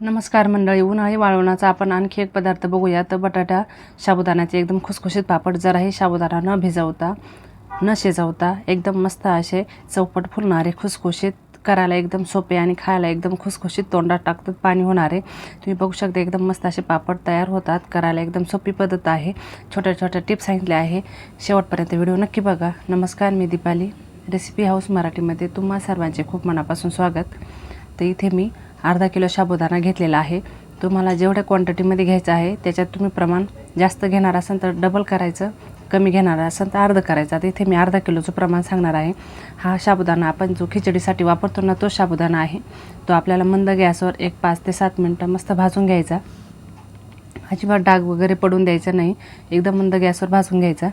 नमस्कार मंडळी उन्हाळी वाळवणाचा आपण आणखी एक पदार्थ बघूया. तर बटाटा साबुदाण्याचे एकदम खुसखुशीत पापड जराही साबुदाणा न भिजवता न शिजवता एकदम मस्त असे चौपट फुलणारे खुसखुशीत करायला एकदम सोपे आणि खायला एकदम खुसखुशीत तोंडात टाकतात पाणी होणारे. तुम्ही बघू शकता एकदम मस्त असे पापड तयार होतात करायला एकदम सोपी पद्धत आहे. छोट्या छोट्या टिप्स सांगितल्या आहे. शेवटपर्यंत व्हिडिओ नक्की बघा. नमस्कार मी दीपाली. रेसिपी हाऊस मराठीमध्ये तुम्हा सर्वांचे खूप मनापासून स्वागत. तर इथे मी अर्धा किलो साबुदाणा घेतलेला आहे. तुम्हाला जेवढ्या क्वांटिटीमध्ये घ्यायचं आहे त्याच्यात तुम्ही प्रमाण जास्त घेणार असाल तर डबल करायचं कमी घेणार असाल तर अर्ध करायचं. आता इथे मी अर्धा किलोचं प्रमाण सांगणार आहे. हा साबुदाणा आपण जो खिचडीसाठी वापरतो ना तो साबुदाणा आहे. तो आपल्याला मंद गॅसवर एक पाच ते सात मिनटं मस्त भाजून घ्यायचा. अजिबात डाग वगैरे पडून द्यायचा नाही. एकदम मंद गॅसवर भाजून घ्यायचा.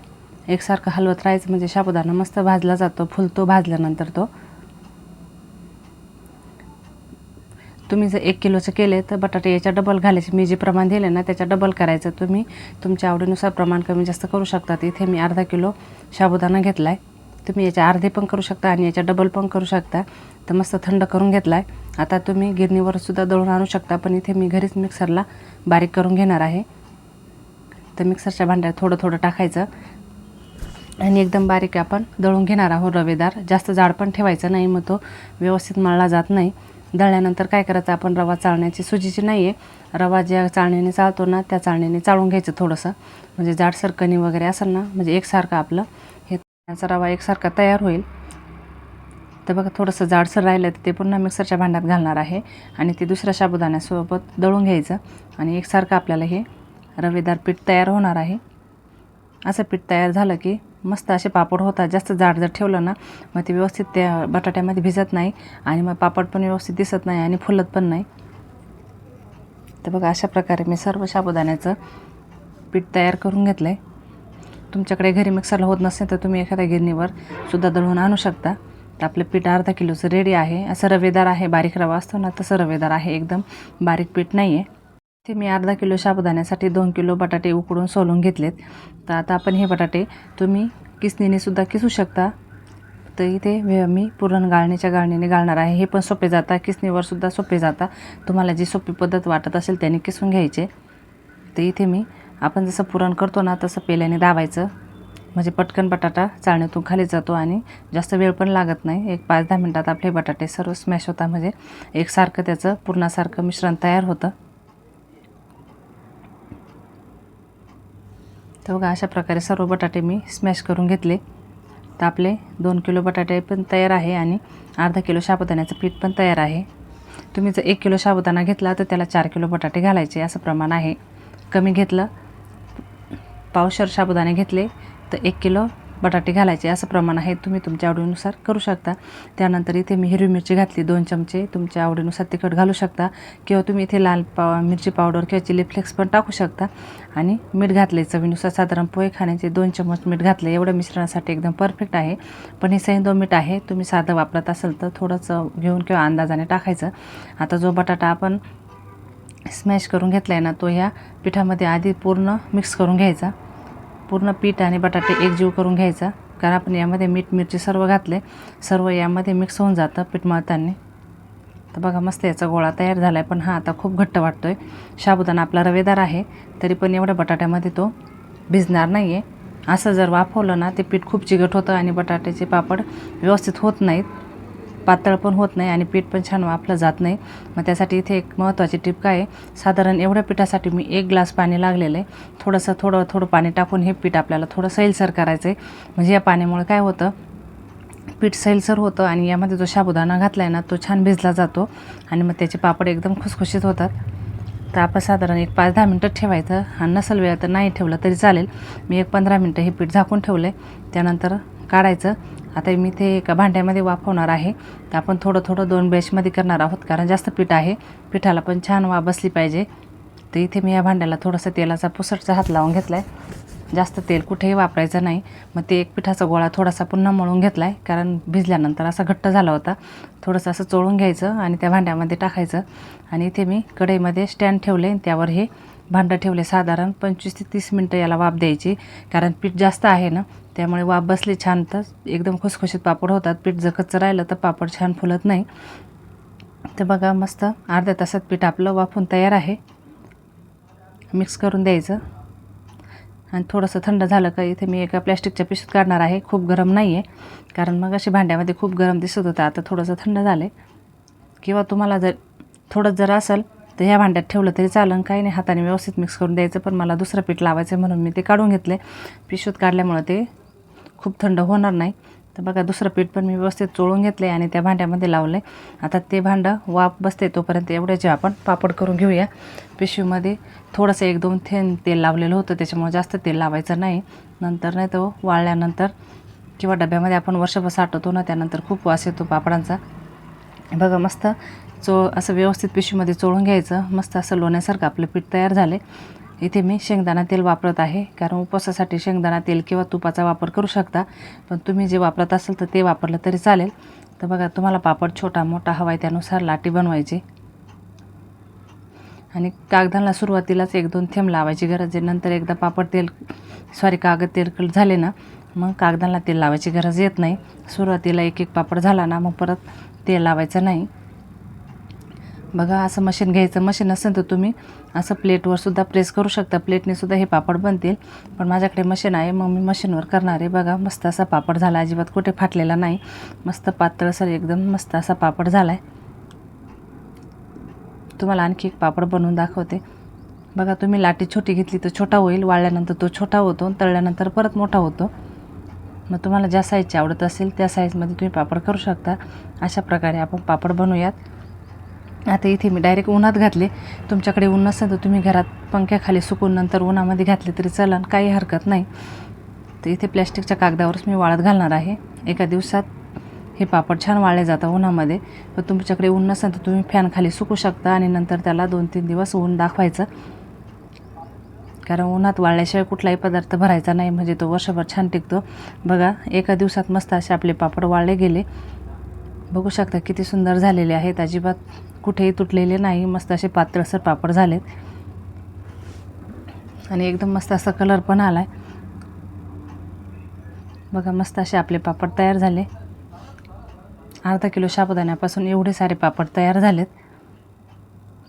एकसारखं हलवत राहायचं म्हणजे साबुदाणा मस्त भाजला जातो फुलतो भाजल्यानंतर तो. तुम्ही जर एक किलोचं केले तर बटाटे याच्या डबल घालायचे. मी जे प्रमाण दिले ना त्याच्या डबल करायचं. तुम्ही तुमच्या आवडीनुसार प्रमाण कमी जास्त करू शकता. इथे मी अर्धा किलो साबुदाणा घेतला आहे तुम्ही याच्या अर्धे पण करू शकता आणि याच्या डबल पण करू शकता. तर मस्त थंड करून घेतला आहे आता तुम्ही गिरणीवर सुद्धा दळून आणू शकता पण इथे मी घरीच मिक्सरला बारीक करून घेणार आहे. तर मिक्सरच्या भांड्यात थोडं थोडं टाकायचं. आणि एकदम बारीक आपण दळून घेणार आहोत रवेदार. जास्त जाड पण ठेवायचं नाही मग तो व्यवस्थित मळला जात नाही. दळल्यानंतर काय करायचं आपण रवा चाळण्याची सुजीची नाही आहे रवा ज्या चाळणीने चाळतो ना त्या चाळणीने चाळून घ्यायचं थोडंसं. म्हणजे जाडसर कणी वगैरे असेल ना म्हणजे एकसारखं आपलं हे त्याचा रवा एकसारखा तयार होईल. तर बघा थोडंसं जाडसर राहिलं तर ते पुन्हा मिक्सरच्या भांड्यात घालणार आहे. आणि ते दुसऱ्या साबुदाण्यासोबत दळून घ्यायचं. आणि एकसारखं आपल्याला हे रवेदार पीठ तयार होणार आहे. असं पीठ तयार झालं की मस्त असे पापड होतात. जास्त जाड जर ठेवलं ना मग ते व्यवस्थित त्या बटाट्यामध्ये भिजत नाही आणि मग पापड पण व्यवस्थित दिसत नाही आणि फुलत पण नाही. तर बघा अशा प्रकारे मी सर्व साबुदाण्याचं पीठ तयार करून घेतलं आहे तुमच्याकडे घरी मिक्सरला होत नसेल तर तुम्ही एखाद्या गिरणीवर सुद्धा दळून आणू शकता. तर आपलं पीठ अर्धा किलोचं रेडी आहे. असं रवेदार आहे बारीक रवा असतो ना तसं रवेदार आहे. एकदम बारीक पीठ नाही आहे ते मी अर्धा किलो साबुदाण्यासाठी दोन किलो बटाटे उकडून सोलून घेतलेत. तर आता आपण हे बटाटे तुम्ही किसणीनेसुद्धा किसू शकता. तर इथे मी पुरण गाळणीच्या गाळणीने गाळणार आहे. हे पण सोपे जाता. किसणीवरसुद्धा सोपे जाता. तुम्हाला जी सोपी पद्धत वाटत असेल त्याने किसून घ्यायचे. तर इथे मी आपण जसं पुरण करतो ना तसं पेल्याने दाबायचं. म्हणजे पटकन बटाटा चाळणीतून खाली जातो आणि जास्त वेळ पण लागत नाही. एक पाच दहा मिनटात आपले बटाटे सर्व स्मॅश होता म्हणजे एकसारखं त्याचं पूर्णासारखं मिश्रण तयार होतं. तर बघा अशा प्रकारे सर्व बटाटे मी स्मॅश करून घेतले. तर आपले दोन किलो बटाटे पण तयार आहे आणि अर्धा किलो साबुदाण्याचं पीठ पण तयार आहे. तुम्ही जर एक किलो साबुदाणा घेतला तर त्याला चार किलो बटाटे घालायचे असं प्रमाण आहे. कमी घेतलं पावशर साबुदाणे घेतले तर एक किलो बटाटे घालायचे असं प्रमाण आहे तुम्ही तुमच्या आवडीनुसार करू शकता. त्यानंतर इथे मी हिरवी मिरची घातली दोन चमचे तुमच्या आवडीनुसार तिखट घालू शकता. किंवा तुम्ही इथे लाल पा मिरची पावडर किंवा चिली फ्लेक्स पण टाकू शकता. आणि मीठ घातले चवीनुसार साधारण पोहे खाण्याचे दोन चमच मीठ घातले एवढं मिश्रणासाठी एकदम परफेक्ट आहे. पण हे सैंदो मीठ आहे तुम्ही साधं वापरत असाल तर थोडंसं घेऊन किंवा अंदाजाने टाकायचं. आता जो बटाटा आपण स्मॅश करून घेतला आहे ना तो ह्या पिठामध्ये आधी पूर्ण मिक्स करून घ्यायचा. पूर्ण पीठ आणि बटाटे एकजीव करून घ्यायचा. कारण आपण यामध्ये मीठ मिरची सर्व घातले सर्व यामध्ये मिक्स होऊन जातं पीठ मळताना. तर बघा मस्त याचा गोळा तयार झाला आहे पण हा आता खूप घट्ट वाटतो आहे साबुदाणा आपला रवेदार आहे. तरी पण एवढ्या बटाट्यामध्ये तो भिजणार नाही आहे असं जर वाफवलं ना ते पीठ खूप चिकट होतं आणि बटाट्याचे पापड व्यवस्थित होत नाहीत. पातळ पण होत नाही आणि पीठ पण छान वापलं जात नाही. मग त्यासाठी इथे एक महत्त्वाची टिप काय आहे? साधारण एवढ्या पिठासाठी मी एक ग्लास पाणी लागलेलं आहे. थोडंसं थोडं थोडं पाणी टाकून हे पीठ आपल्याला थोडं सैलसर करायचं आहे. म्हणजे या पाण्यामुळे काय होतं? पीठ सैलसर होतं आणि यामध्ये जो साबुदाणा घातला आहे ना तो छान भिजला जातो आणि मग त्याचे पापड एकदम खुसखुशीत होतात. तर आपण साधारण एक पाच दहा मिनटं ठेवायचं. आणि नसेल वेळ तर नाही ठेवलं तरी चालेल. मी एक पंधरा मिनटं हे पीठ झाकून ठेवलं आहे त्यानंतर काढायचं. आता मी ते एका भांड्यामध्ये वाफवणार आहे. तर आपण थोडं थोडं दोन बॅचमध्ये करणार आहोत कारण जास्त पीठ आहे. पिठाला पण छान वा बसली पाहिजे. तर इथे मी या भांड्याला थोडंसं तेलाचा पुसटचा हात लावून घेतला आहे जास्त तेल कुठेही वापरायचं नाही. मग ते एक पिठाचा गोळा थोडासा पुन्हा मळून घेतला आहे कारण भिजल्यानंतर असा घट्ट झाला होता. थोडंसं असं चोळून घ्यायचं आणि त्या भांड्यामध्ये टाकायचं. आणि इथे मी कढईमध्ये स्टँड ठेवले. त्यावर हे भांडं ठेवले साधारण पंचवीस ते तीस मिनटं याला वाफ द्यायची. कारण पीठ जास्त आहे ना त्यामुळे वाफ बसली छान तर एकदम खुसखुशीत पापड होतात. पीठ जर कच्चं राहिलं तर पापड छान फुलत नाही. तर बघा मस्त अर्ध्या तासात पीठ आपलं वाफून तयार आहे. मिक्स करून द्यायचं. आणि थोडंसं थंड झालं का इथे मी एका प्लॅस्टिकच्या पिशवीत काढणार आहे. खूप गरम नाही आहे कारण मग अशी भांड्यामध्ये खूप गरम दिसत होतं. आता थोडंसं थंड झालं आहे किंवा तुम्हाला जर थोडं जर असेल तर ह्या भांड्यात ठेवलं तरी चालन. काही नाही हाताने व्यवस्थित मिक्स करून द्यायचं पण मला दुसरं पीठ लावायचं म्हणून मी ते काढून घेतले पिशवीत काढल्यामुळं ते खूप थंड होणार नाही. तर बघा दुसरं पीठ पण मी व्यवस्थित चोळून घेतले आणि त्या भांड्यामध्ये लावले आता ते भांडं वाफ बसते तोपर्यंत एवढ्याचे आपण पापड करून घेऊया. पिशवीमध्ये थोडंसं एक दोन थेंब तेल लावलेलं होतं त्याच्यामुळे जास्त तेल लावायचं नाही. नंतर नाही तो वाळल्यानंतर किंवा डब्यामध्ये आपण वर्षभर साठवतो ना त्यानंतर खूप वास येतो पापडांचा. बघा मस्त चो असं व्यवस्थित पिशवीमध्ये चोळून घ्यायचं. मस्त असं लोण्यासारखं आपलं पीठ तयार झाले इथे मी शेंगदाणा तेल वापरत आहे कारण उपवासासाठी शेंगदाणा तेल किंवा तुपाचा वापर करू शकता. पण तुम्ही जे वापरत असाल तर ते वापरलं तरी चालेल. तर बघा तुम्हाला पापड छोटा मोठा हवा आहे त्यानुसार लाटी बनवायची. आणि कागदाला सुरुवातीलाच एक दोन थेंब लावायची गरज आहे. नंतर एकदा पापड तेल सॉरी कागद तेलकट झाले ना मग कागदाला तेल लावायची गरज येत नाही. सुरुवातीला एक एक पापड झाला ना मग परत तेल लावायचं नाही. बघा असं मशीन घ्यायचं मशीन असेल तर तुम्ही असं प्लेटवर सुद्धा प्रेस करू शकता. प्लेटने सुद्धा हे पापड बनतील. पण माझ्याकडे मशीन आहे मग मी मशीनवर करणार आहे. बघा मस्त असा पापड झाला. अजिबात कुठे फाटलेला नाही. मस्त पातळसर एकदम मस्त असा पापड झाला आहे तुम्हाला आणखी एक पापड बनवून दाखवते. बघा तुम्ही लाटी छोटी घेतली तर छोटा होईल. वाळल्यानंतर तो छोटा होतो तळल्यानंतर परत मोठा होतो. मग तुम्हाला ज्या साईजची आवडत असेल त्या साईजमध्ये तुम्ही पापड करू शकता. अशा प्रकारे आपण पापड बनवूयात. आता इथे मी डायरेक्ट उन्हात घातले. तुमच्याकडे ऊन नसेल तर तुम्ही घरात पंख्याखाली सुकून नंतर उन्हामध्ये घातले तरी चलन काही हरकत नाही. तर इथे प्लॅस्टिकच्या कागदावरच मी वाळत घालणार आहे. एका दिवसात हे पापड छान वाळले जातात उन्हामध्ये. पण तुमच्याकडे ऊन नसेल तर तुम्ही फॅनखाली सुकू शकता आणि नंतर त्याला दोन तीन दिवस ऊन दाखवायचं. कारण उन्हात वाळल्याशिवाय कुठलाही पदार्थ भरायचा नाही म्हणजे तो वर्षभर छान टिकतो. बघा एका दिवसात मस्त असे आपले पापड वाळले गेले. बघू शकता किती सुंदर झालेले आहेत. अजिबात कुठेही तुटलेले नाही. मस्त असे पातळसर पापड झालेत. आणि एकदम मस्त असा कलर पण आला आहे बघा मस्त असे आपले पापड तयार झाले. अर्धा किलो साबुदाण्यापासून एवढे सारे पापड तयार झालेत.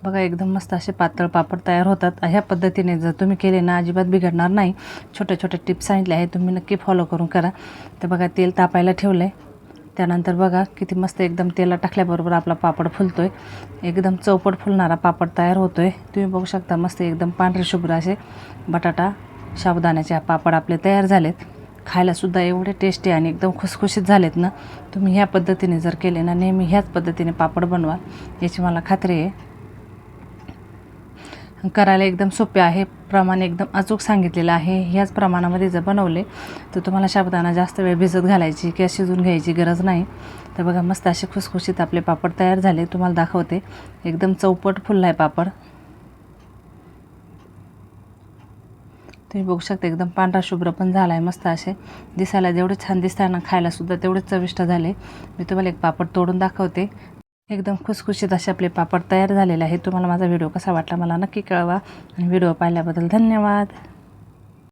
बघा एकदम मस्त असे पातळ पापड तयार होतात. ह्या पद्धतीने जर तुम्ही केले ना अजिबात बिघडणार नाही. छोट्या छोट्या टिप्स सांगितल्या आहेत तुम्ही नक्की फॉलो करून करा. तर बघा तेल तापायला ठेवलं आहे त्यानंतर बघा किती मस्त एकदम तेला टाकल्याबरोबर आपला पापड फुलतो आहे एकदम चौपट फुलणारा पापड तयार होतो आहे तुम्ही बघू शकता मस्त एकदम पांढरे शुभ्र असे बटाटा साबुदाण्याचे पापड आपले तयार झालेत. खायलासुद्धा एवढे टेस्टी आणि एकदम खुसखुशीत झालेत ना तुम्ही ह्या पद्धतीने जर केले ना नेहमी ह्याच पद्धतीने पापड बनवा. याची मला खात्री आहे. करायला एकदम सोपे आहे. प्रमाण एकदम अचूक सांगितलेलं आहे. ह्याच प्रमाणामध्ये जर बनवले तर तुम्हाला शाबदाना जास्त वेळ भिजत घालायची किंवा शिजून घ्यायची गरज नाही. तर बघा मस्त असे खुसखुशीत आपले पापड तयार झाले. तुम्हाला दाखवते. एकदम चौपट फुलला आहे पापड. तुम्ही बघू शकता एकदम पांढरा शुभ्र पण झाला आहे मस्त असे दिसायला जेवढे छान दिसताना खायलासुद्धा तेवढेच चविष्ट झाले. मी तुम्हाला एक पापड तोडून दाखवते. एकदम खुसखुशीत असे आपले पापड तयार झालेले आहेत. तुम्हाला माझा व्हिडिओ कसा वाटला मला नक्की कळवा. आणि व्हिडिओ पाहिल्याबद्दल धन्यवाद.